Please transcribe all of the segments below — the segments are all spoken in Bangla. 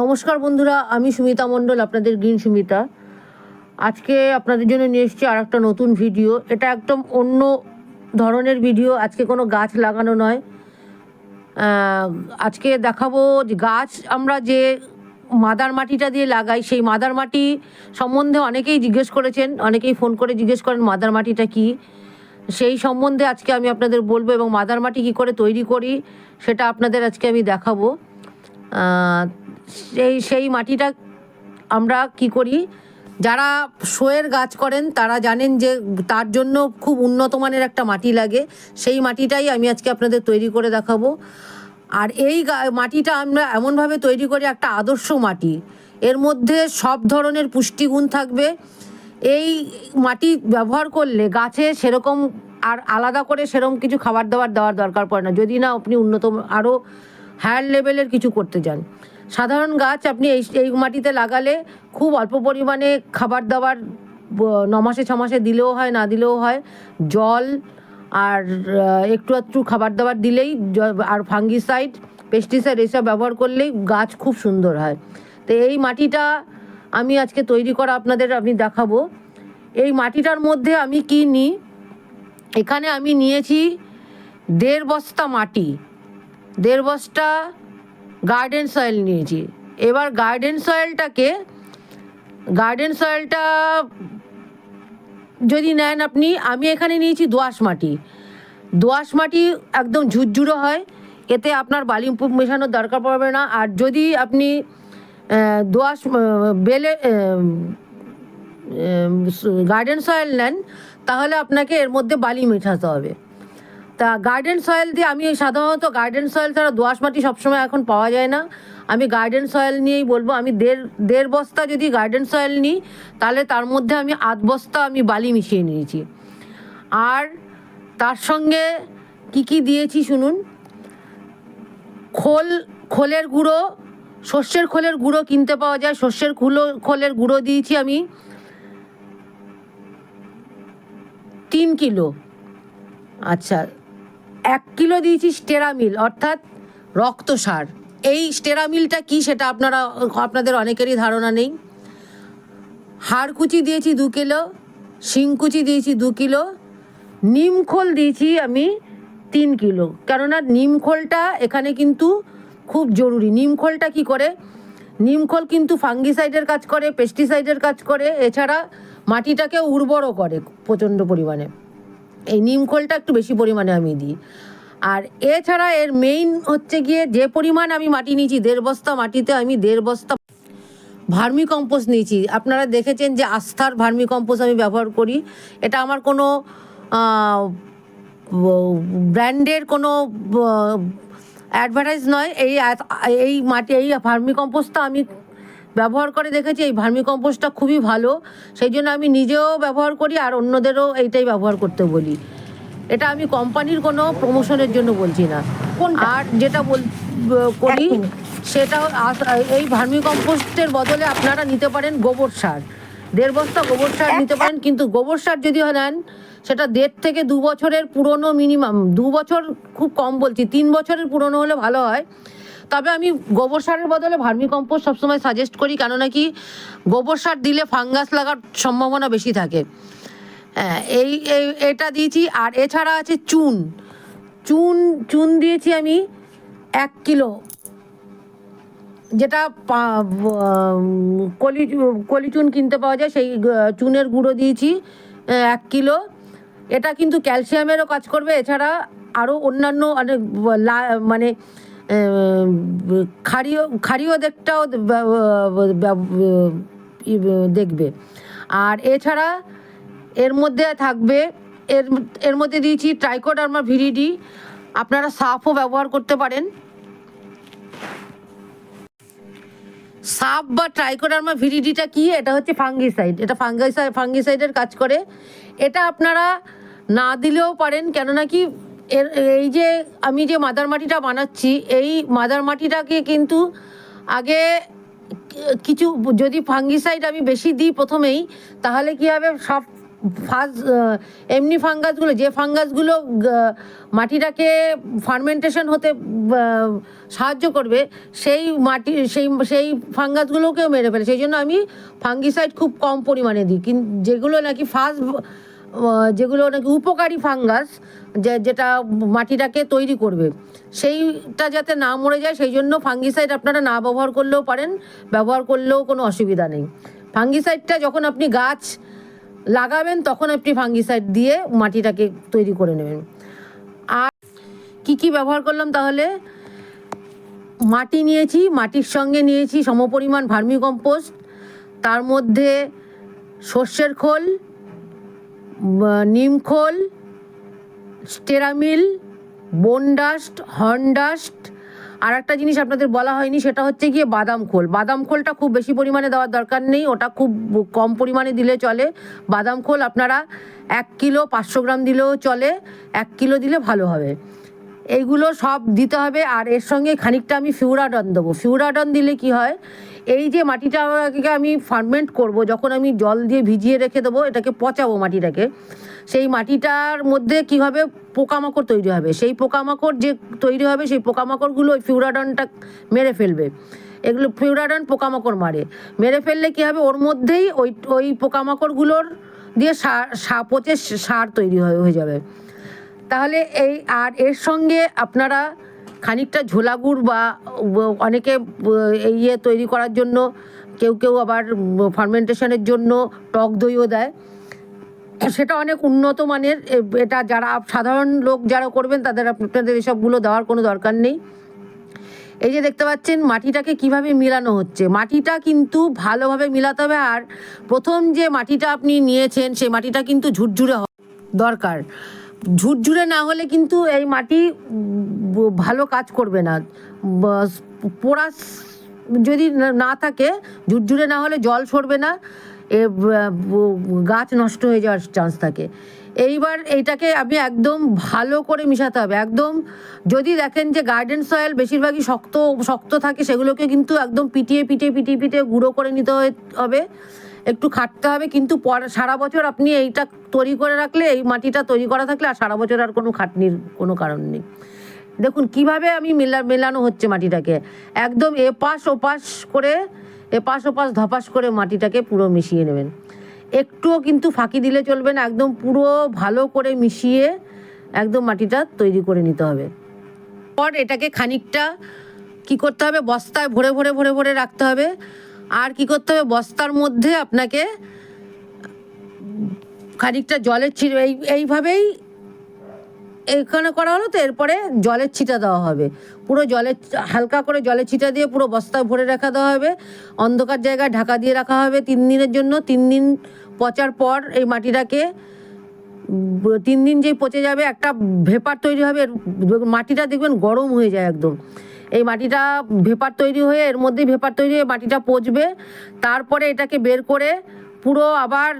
নমস্কার বন্ধুরা, আমি সুমিতা মণ্ডল, আপনাদের গ্রিন সুমিতা। আজকে আপনাদের জন্য নিয়ে এসেছি আর একটা নতুন ভিডিও। এটা একদম অন্য ধরনের ভিডিও, আজকে কোনো গাছ লাগানো নয়। আজকে দেখাবো যে গাছ আমরা যে মাদার মাটিটা দিয়ে লাগাই, সেই মাদার মাটি সম্বন্ধে অনেকেই জিজ্ঞেস করেছেন, অনেকেই ফোন করে জিজ্ঞেস করেন মাদার মাটিটা কী। সেই সম্বন্ধে আজকে আমি আপনাদের বলব এবং মাদার মাটি কী করে তৈরি করি, সেটা আপনাদের আজকে আমি দেখাবো। সেই সেই মাটিটা আমরা কি করি? যারা শোয়ের গাছ করেন, তারা জানেন যে তার জন্য খুব উন্নত মানের একটা মাটি লাগে। সেই মাটিটাই আমি আজকে আপনাদের তৈরি করে দেখাবো। আর এই মাটিটা আমরা এমনভাবে তৈরি করি, একটা আদর্শ মাটি। এর মধ্যে সব ধরনের পুষ্টিগুণ থাকবে। এই মাটি ব্যবহার করলে গাছে সেরকম আর আলাদা করে সেরকম কিছু খাবার দাবার দেওয়ার দরকার পড়ে না। যদি না আপনি উন্নত, আরও হায়ার লেভেলের কিছু করতে যান সাধারণ গাছ আপনি এই এই মাটিতে লাগালে খুব অল্প পরিমাণে খাবার দাবার ন মাসে দিলেও হয়, না দিলেও হয়। জল আর একটু একটু খাবার দাবার দিলেই আর ফাঙ্গিসাইড, পেস্টিসাইড এইসব ব্যবহার করলেই গাছ খুব সুন্দর হয়। তো এই মাটিটা আমি আজকে তৈরি করা আপনাদের আমি দেখাবো। এই মাটিটার মধ্যে আমি কি নিই? এখানে আমি নিয়েছি দেড় বস্তা মাটি। দেড় বস্তা গার্ডেন সয়েল নিয়েছি। এবার গার্ডেন সয়েলটাকে, গার্ডেন সয়েলটা যদি নেন আপনি, আমি এখানে নিয়েছি দোআঁশ মাটি। দোআঁশ মাটি একদম ঝুরঝুরো হয়, এতে আপনার বালি মেশানোর দরকার পড়বে না। আর যদি আপনি দোআঁশ বেলে গার্ডেন সয়েল নেন, তাহলে আপনাকে এর মধ্যে বালি মেশাতে হবে। তা গার্ডেন সয়েল দিয়ে আমি সাধারণত গার্ডেন সয়েল ছাড়া দোআঁশ মাটি সবসময় এখন পাওয়া যায় না। আমি গার্ডেন সয়েল নিয়েই বলব, আমি দেড় দেড় বস্তা যদি গার্ডেন সয়েল নিই, তাহলে তার মধ্যে আমি আধ বস্তা আমি বালি মিশিয়ে নিয়েছি। আর তার সঙ্গে কি কি দিয়েছি শুনুন? খোল, খোলের গুঁড়ো, সর্ষের খোলের গুঁড়ো কিনতে পাওয়া যায়। সর্ষের খুলো, খোলের গুঁড়ো দিয়েছি আমি তিন কিলো। আচ্ছা এক কিলো দিয়েছি স্টেরামিল, অর্থাৎ রক্ত সার এই স্টেরামিলটা কি সেটা আপনারা, আপনাদের অনেকেরই ধারণা নেই। হাড়কুচি দিয়েছি দু কিলো, শিংকুচি দিয়েছি দু কিলো নিমখোল দিয়েছি আমি তিন কিলো। কেননা নিমখোলটা এখানে কিন্তু খুব জরুরি। নিমখোলটা কি করে? নিমখোল কিন্তু ফাঙ্গিসাইডের কাজ করে, পেস্টিসাইডের কাজ করে, এছাড়া মাটিটাকে উর্বরও করে প্রচণ্ড পরিমাণে। এই নিমখোলটা একটু বেশি পরিমাণে আমি দিই। আর এছাড়া এর মেইন হচ্ছে গিয়ে যে পরিমাণ আমি মাটি নিয়েছি, দেড় বস্তা মাটিতে আমি দেড় বস্তা ভার্মি কম্পোস্ট নিয়েছি। আপনারা দেখেছেন যে আস্থার ভার্মি কম্পোস্ট আমি ব্যবহার করি। এটা আমার কোনো ব্র্যান্ডের কোনো অ্যাডভার্টাইজ নয়। এই এই মাটি, এই ভার্মি কম্পোস্টটা আমি ব্যবহার করে দেখেছি এই ভার্মি কম্পোস্টটা খুবই ভালো। সেই জন্য আমি নিজেও ব্যবহার করি আর অন্যদেরও এইটাই ব্যবহার করতে বলি। এটা আমি কোম্পানির কোনো প্রমোশনের জন্য বলছি না? আর যেটা বল করি সেটা এই ভার্মি কম্পোস্টের বদলে আপনারা নিতে পারেন গোবর সার। দেড় বস্তা গোবর সার নিতে পারেন কিন্তু গোবর সার যদি নেন সেটা দেড় থেকে দু বছরের পুরনো মিনিমাম দু বছর খুব কম বলছি তিন বছরের পুরনো হলে ভালো হয়। তবে আমি গোবর সারের বদলে ভার্মি কম্পোস্ট সবসময় সাজেস্ট করি কেন নাকি গোবর সার দিলে ফাঙ্গাস লাগার সম্ভাবনা বেশি থাকে। হ্যাঁ এই এটা দিয়েছি, আর এছাড়া আছে চুন। চুন চুন দিয়েছি আমি এক কিলো। যেটা কলি কলি চুন কিনতে পাওয়া যায়, সেই চুনের গুঁড়ো দিয়েছি এক কিলো। এটা কিন্তু ক্যালসিয়ামেরও কাজ করবে, এছাড়া আরও অন্যান্য অনেক মানে ব্যব- ব্যব- ই- দেখবে। আর এছাড়া এর মধ্যে থাকবে, এর এর মধ্যে দিয়েছি ট্রাইকোডার্মা ভিরিডি আপনারা সাফও ব্যবহার করতে পারেন। সাপ বা ট্রাইকোডার্মা ভিরিডিটা কি? এটা হচ্ছে ফাঙ্গিসাইড। এটা ফাঙ্গিসাইড ফাঙ্গিসাইডের কাজ করে। এটা আপনারা না দিলেও পারেন, কেননা কি এর, এই যে আমি যে মাদার মাটিটা বানাচ্ছি, এই মাদার মাটিটাকে কিন্তু আগে কিছু, যদি ফাঙ্গিসাইড আমি বেশি দিই প্রথমেই, তাহলে কি হবে? সব ফাজ, এমনি ফাঙ্গাসগুলো, যে ফাঙ্গাসগুলো মাটিটাকে ফার্মেন্টেশন হতে সাহায্য করবে, সেই মাটি, সেই সেই ফাঙ্গাসগুলোকেও মেরে ফেলে। সেই জন্য আমি ফাঙ্গিসাইড খুব কম পরিমাণে দিই। কিন্তু যেগুলো নাকি ফার্স্ট যেগুলো নাকি উপকারী ফাঙ্গাস, যে, যেটা মাটিটাকে তৈরি করবে। সেইটা যাতে না মরে যায়, সেই জন্য ফাঙ্গিসাইড আপনারা না ব্যবহার করলেও পারেন, ব্যবহার করলেও কোনো অসুবিধা নেই। ফাঙ্গিসাইডটা যখন আপনি গাছ লাগাবেন, তখন আপনি ফাঙ্গিসাইড দিয়ে মাটিটাকে তৈরি করে নেবেন। আর কি কি ব্যবহার করলাম তাহলে? মাটি নিয়েছি, মাটির সঙ্গে নিয়েছি সমপরিমাণ ভার্মি কম্পোস্ট তার মধ্যে সর্ষের খোল বা নিম খোল স্টেরামিল বোন ডাস্ট আর একটা জিনিস আপনাদের বলা হয়নি, সেটা হচ্ছে গিয়ে বাদাম খোল। বাদাম খোলটা খুব বেশি পরিমাণে দেওয়ার দরকার নেই, ওটা খুব কম পরিমাণে দিলে চলে। বাদাম খোল আপনারা এক কিলো পাঁচশো গ্রাম দিলেও চলে, এক কিলো দিলে ভালো হবে। এইগুলো সব দিতে হবে আর এর সঙ্গে খানিকটা আমি ফিউরাডন দেবো। ফিউরাডন দিলে কি হয়, এই যে মাটিটাকে আমি ফার্মেন্ট করব, যখন আমি জল দিয়ে ভিজিয়ে রেখে দেবো, এটাকে পচাবো মাটিটাকে, সেই মাটিটার মধ্যে কি হবে, পোকামাকড় তৈরি হবে। সেই পোকামাকড় যে তৈরি হবে, সেই পোকামাকড়গুলো ওই ফিউরাডনটা মেরে ফেলবে। এগুলো ফিউরাডন পোকামাকড় মারে। মেরে ফেললে কি হবে, ওর মধ্যেই ওই ওই পোকামাকড়গুলোর দিয়ে সার সা- পচে সার তৈরি হয়ে হয়ে যাবে। তাহলে এই, আর এর সঙ্গে আপনারা খানিকটা ঝোলা গুড় বা, অনেকে ইয়ে তৈরি করার জন্য, কেউ কেউ আবার ফার্মেন্টেশনের জন্য টক দইও দেয়। সেটা অনেক উন্নত মানের এটা যারা সাধারণ লোক যারা করবেন, তাদের আপনাদের এসবগুলো দেওয়ার কোনো দরকার নেই। এই যে দেখতে পাচ্ছেন, মাটিটাকে কীভাবে মিলানো হচ্ছে? মাটিটা কিন্তু ভালোভাবে মিলাতে হবে, আর প্রথম যে মাটিটা আপনি নিয়েছেন সেই মাটিটা কিন্তু ঝুরঝুরে দরকার। ঝুরঝুরে না হলে কিন্তু এই মাটি ভালো কাজ করবে না। পোড়া যদি না- থাকে, ঝুরঝুরে না হলে জল সরবে না, এ গাছ নষ্ট হয়ে যাওয়ার চান্স থাকে। এইবার এইটাকে আপনি একদম ভালো করে মিশাতে হবে। একদম যদি দেখেন যে গার্ডেন সয়েল বেশিরভাগই শক্ত শক্ত থাকে, সেগুলোকে কিন্তু একদম পিটিয়ে পিটিয়ে পিটিয়ে পিটিয়ে গুঁড়ো করে নিতে হবে। একটু খাটতে হবে, কিন্তু সারা বছর আপনি এইটা তৈরি করে রাখলে, এই মাটিটা তৈরি করা থাকলে আর সারা বছর আর কোনো খাটনির কোনো কারণ নেই। দেখুন, কীভাবে আমি মেলা, মেলানো হচ্ছে মাটিটাকে। একদম এপাশ ওপাশ করে, এপাশ ওপাশ ধপাস করে মাটিটাকে পুরো মিশিয়ে নেবেন। একটুও কিন্তু ফাঁকি দিলে চলবে না। একদম পুরো ভালো করে মিশিয়ে একদম মাটিটা তৈরি করে নিতে হবে। পর এটাকে খানিকটা কি করতে হবে? বস্তায় ভরে ভরে ভরে ভরে রাখতে হবে। আর কি করতে হবে? বস্তার মধ্যে আপনাকে খানিকটা জলের ছিল এই এইভাবেই এইখানে করা হলো তো, এরপরে জলের ছিটা দেওয়া হবে। পুরো জলের হালকা করে জলের ছিটা দিয়ে পুরো বস্তায় ভরে রাখা দেওয়া হবে। অন্ধকার জায়গায় ঢাকা দিয়ে রাখা হবে তিন দিনের জন্য। তিন দিন পচার পর এই মাটিটাকে তিন দিন যেই পচে যাবে, একটা ভেপার তৈরি হবে। মাটিটা দেখবেন গরম হয়ে যায় একদম। এই মাটিটা ভেপার তৈরি হয়ে, এর মধ্যেই ভেপার তৈরি হয়ে মাটিটা পচবে। তারপরে এটাকে বের করে পুরো আবার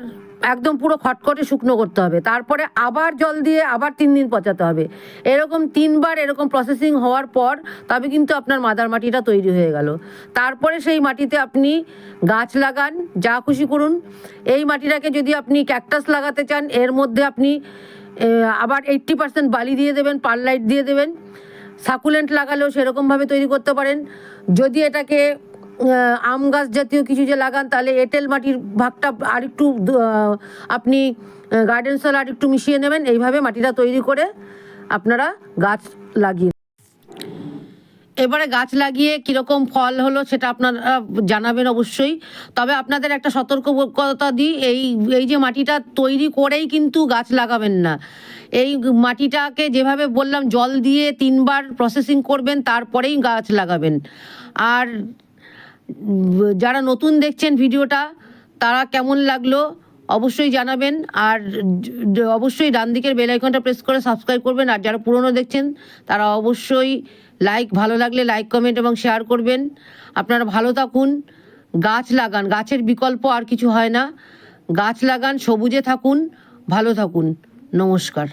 একদম পুরো খটখটে শুকনো করতে হবে। তারপরে আবার জল দিয়ে আবার তিন দিন পচাতে হবে। এরকম তিনবার এরকম প্রসেসিং হওয়ার পর তবে কিন্তু আপনার মাদার মাটিটা তৈরি হয়ে গেল। তারপরে সেই মাটিতে আপনি গাছ লাগান, যা খুশি করুন। এই মাটিটাকে যদি আপনি ক্যাকটাস লাগাতে চান, এর মধ্যে আপনি আবার এইট্টি পার্সেন্ট বালি দিয়ে দেবেন পারলাইট দিয়ে দেবেন। সাকুলেন্ট লাগালেও সেরকমভাবে তৈরি করতে পারেন। যদি এটাকে আম গাছ জাতীয় কিছু যে লাগান তাহলে এঁটেল মাটির ভাগটা আরেকটু আহ, আপনি গার্ডেন সয়েল আর একটু মিশিয়ে নেবেন। এইভাবে মাটিটা তৈরি করে আপনারা গাছ লাগিয়ে এবারে গাছ লাগিয়ে কীরকম ফল হলো সেটা আপনারা জানাবেন অবশ্যই। তবে আপনাদের একটা সতর্কতা দিই এই এই যে মাটিটা তৈরি করেই কিন্তু গাছ লাগাবেন না। এই মাটিটাকে যেভাবে বললাম জল দিয়ে তিনবার প্রসেসিং করবেন তারপরেই গাছ লাগাবেন। আর যারা নতুন দেখছেন ভিডিওটা, তারা কেমন লাগল অবশ্যই জানাবেন। আর অবশ্যই ডান দিকের বেল আইকনটা প্রেস করে সাবস্ক্রাইব করবেন। আর যারা পুরনো দেখছেন, তারা অবশ্যই লাইক ভালো লাগলে লাইক কমেন্ট এবং শেয়ার করবেন। আপনারা ভালো থাকুন, গাছ লাগান। গাছের বিকল্প আর কিছু হয় না। গাছ লাগান, সবুজে থাকুন, ভালো থাকুন। নমস্কার।